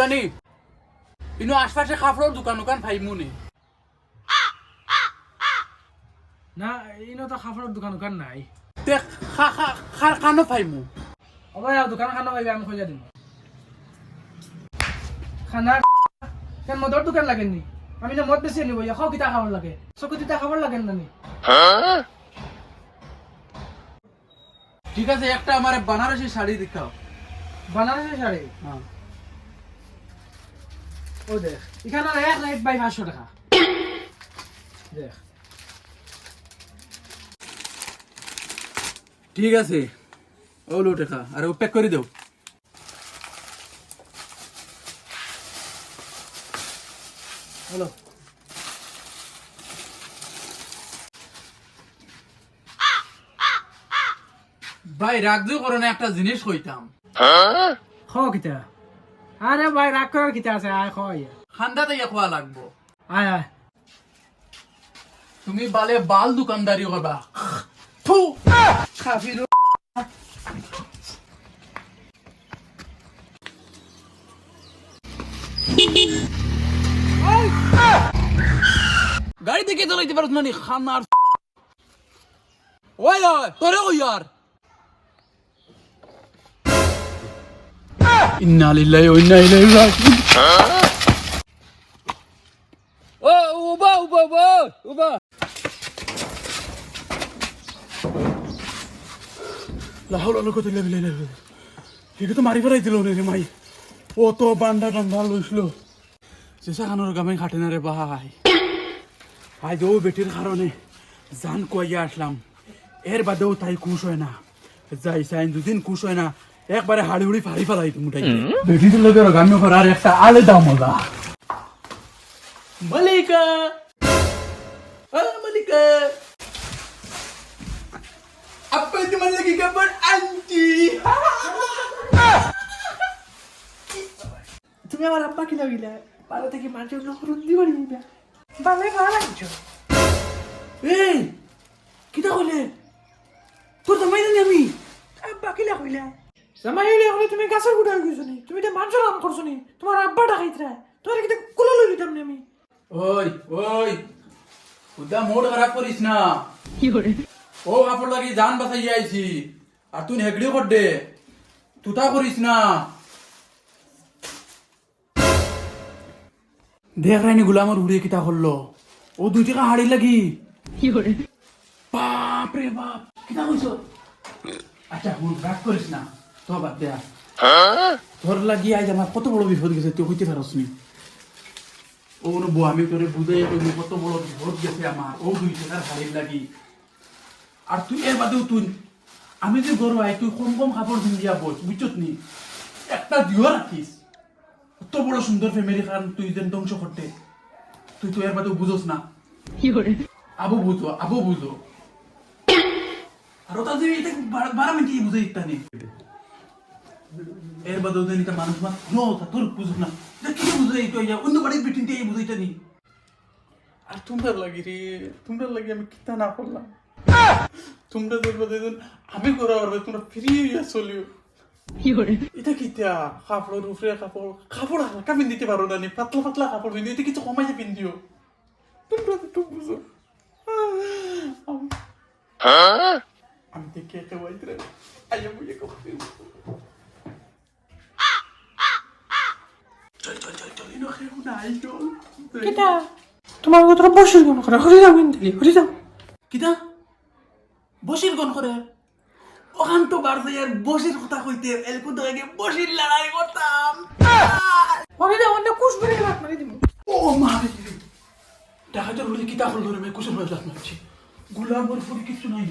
দোকানি। ইনো আশপাশে কাপড়ের দোকান দোকান ভাইমু নি না ইনো তো কাপড়ের দোকান দোকান নাই। তে খা খা খার কানো ভাইমু ওবাই আর দোকান খানা পাইবে আমি খোঁজা দিম। খানা কেন মদর দোকান লাগেন নি? আমি না মদ বেশি নিব খাও কিতা খাবার লাগে চকু তিতা খাবার লাগেন না নি? ঠিক আছে একটা আমার বানারসি শাড়ি দেখাও। বানারসি শাড়ি? হ্যাঁ। ও দেখ। এখানে এক লাইট বাই পাঁচশো টাকা। দেখ। ঠিক আছে। ও লো টাকা। আর ও প্যাক করে দাও। হলো। ভাই রাখজু করো না একটা জিনিস কইতাম। খাও কিতা? আরে ভাই রাগ করার কিতা আছে? আয় খাও আয় খান্দা থেকে খোয়া লাগবো। আয় আয়। তুমি বালে বাল দোকানদারি করবা। থু! খাফির গাড়ি থেকে চালাইতে পারছ না খানার ওই তোরে ওই আর ইন্না লিল্লাহি ওয়া ইন্না ইলাইহি রাজিউন ও উবা উবা উবা উবা লাহল আলো কত লেভেলে লেভেলে একে তো মারি ফেলাই দিল রে মাই ও তো বান্ডা টান্ডা লইছিল চেষা খানোর গামে খাটে না রে ভাই আজ ও বেটির কারণে জান কইয়া আসলাম এর বাদেও তাই খুশ হয় না যাই সাইন দুদিন খুশ হয় না একবারে হাড়ি হুড়ি ফাড়ি ফেলাই তুমি বেটির লোকের গামে করার একটা আলাদা মজা। মালিকা! Ah, Malika! Apa itu malah lagi kabar anti? তুমি আমার আব্বা কি লাগিলে। পালা থেকে মাঝে অন্য হরুন দিবার নিবে বালে ভালো লাগছো। এই কিটা কইলে? তোর তো মাইনা আমি। আব্বা কি লাগিলে জামাই তুমি গাছের গুড়া হয়ে গেছো নি তুমি রাম করছ নি তোমার আব্বা ডাকাইতে তোমার কিন্তু কুলো লই দিতাম আমি ওই ওই উদা মোড খারাপ করিস না ও কাপড় লাগি জান বাঁচাই আইছি আর তুই হেগড়ি কর দে তুতা করিস না দেখ রাইনি গুলামর উড়িয়ে কিতা করল ও দুই টাকা হাড়ি লাগি বাপ রে বাপ কিতা কইছ আচ্ছা হুন রাগ করিস না তো বাদ তোর লাগি আজ আমার কত বড় বিপদ গেছে তুই হইতে পারস নি? ও বউ আমি তোরে বুঝাই কত বড় বিপদ গেছে আমার ও দুই টাকার হাড়ির লাগি। আর তুই এর বাদেও তুই আমি যে গরু আই তুই কম কম কাপড় দিন দিয়া বস বুঝছত নি? একটা দিও রাখিস কত বড় সুন্দর ফ্যামিলি খান তুই যেন ধ্বংস করতে তুই তো এর বাদেও বুঝোস না। আবু বুঝো আবু বুঝো আর ওটা যে এটা বারা- মিনিট বুঝে ইত্যা নেই এর বাদেও যেন এটা মানুষ মা নো তা তোর বুঝো না। কি বুঝে এই তো ইয়া অন্য বাড়ির বিটিনতে এই বুঝে এটা নেই। আর তোমরা লাগি রে তোমরা লাগি আমি কিতা না করলাম। তোমরা দেখবে দেখুন আমি করা পারবে তোমরা ফ্রি হইয়া চলিও। এটা কিতা? কাপড়ের উপরে কাপড় কাপড় হালকা পিন্দিতে পারো না নি? পাতলা পাতলা কাপড় পিন্দি এটা কিছু কমাইয়া পিন্দিও তোমরা তো বুঝো। আমি- আমি দেখে একে বাইতে রে আইয়া বুঝে চল তোমার কথা বসের গন করে হরি যাও কিন্তু হরি যাও কিটা বসের গন করে? ওখান তো বাড়ছে আর বসের কথা কইতে এলকু তো আগে বসির লড়াই করতাম। হরি যাও অন্য কুশ বেরে ভাত মারি দিব। ও মা দেখা যাক রুলি কিতা হল ধরে মে কুশের ভাত মারছি। গোলাপ ফুল কিছু নাই